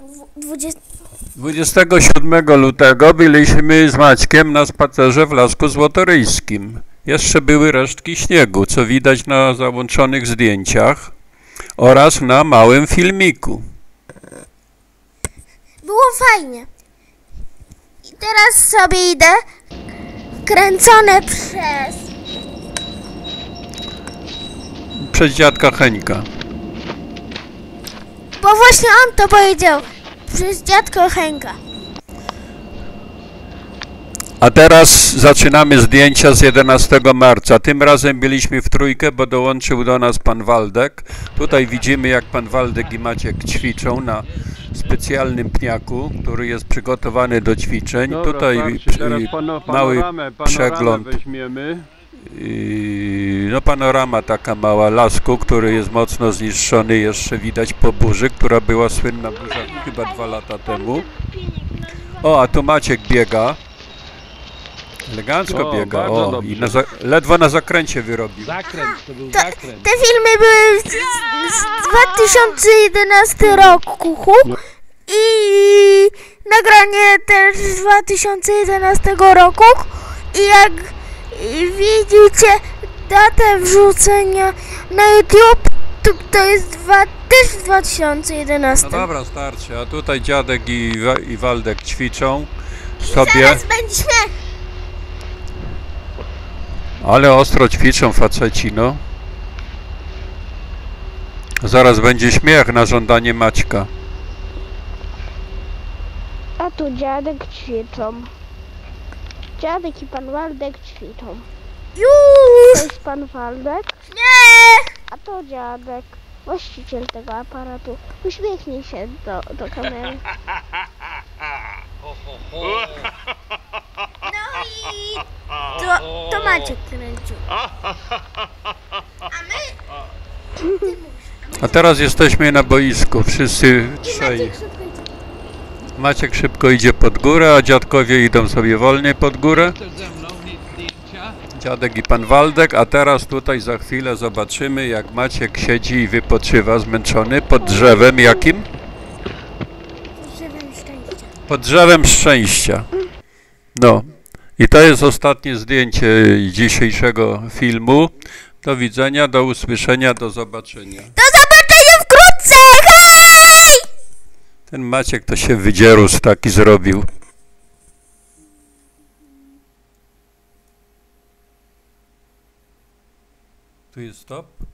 W- 20... 27 lutego byliśmy z Maćkiem na spacerze w Lasku Złotoryjskim. Jeszcze były resztki śniegu, co widać na załączonych zdjęciach oraz na małym filmiku. Było fajnie. I teraz sobie idę. Kręcone przez... Przez dziadka Heńka. Właśnie on to powiedział. Przez dziadko Henka. A teraz zaczynamy zdjęcia z 11 marca. Tym razem byliśmy w trójkę, bo dołączył do nas pan Waldek. Tutaj widzimy, jak pan Waldek i Maciek ćwiczą na specjalnym pniaku, który jest przygotowany do ćwiczeń. Dobra, Tutaj pano, mały przegląd. weźmiemy. No panorama taka mała lasku, który jest mocno zniszczony, jeszcze widać po burzy, która była słynna burza chyba dwa lata temu. O, a tu Maciek biega. Elegancko O, biega. O, dobrze. i na za, ledwo na zakręcie wyrobił. Zakręt, to był To, zakręt. te filmy były z, z 2011 roku i nagranie też z 2011 roku i jak widzicie datę wrzucenia na YouTube to, to jest dwa, też z 2011. No dobra, starczy. A tutaj dziadek i, i Waldek ćwiczą sobie, Zaraz będzie śmiech. ale ostro ćwiczą faceci, no. Zaraz będzie śmiech na żądanie Maćka. A tu dziadek ćwiczą. Dziadek i pan Waldek ćwiczą. To Już! jest pan Waldek? Nie! A to dziadek, właściciel tego aparatu. Uśmiechnij się do, do kamery. No i to, to Maciek kręcił. A my... A teraz jesteśmy na boisku, wszyscy trzej. Maciek. Maciek szybko idzie pod górę, a dziadkowie idą sobie wolniej pod górę. Dziadek i pan Waldek, a teraz tutaj za chwilę zobaczymy, jak Maciek siedzi i wypoczywa zmęczony pod drzewem jakim? Żywym szczęścia. Pod drzewem szczęścia. No. I to jest ostatnie zdjęcie dzisiejszego filmu. Do widzenia, do usłyszenia. Do zobaczenia Ten Maciek to się wydzierus taki zrobił. Tu jest stop.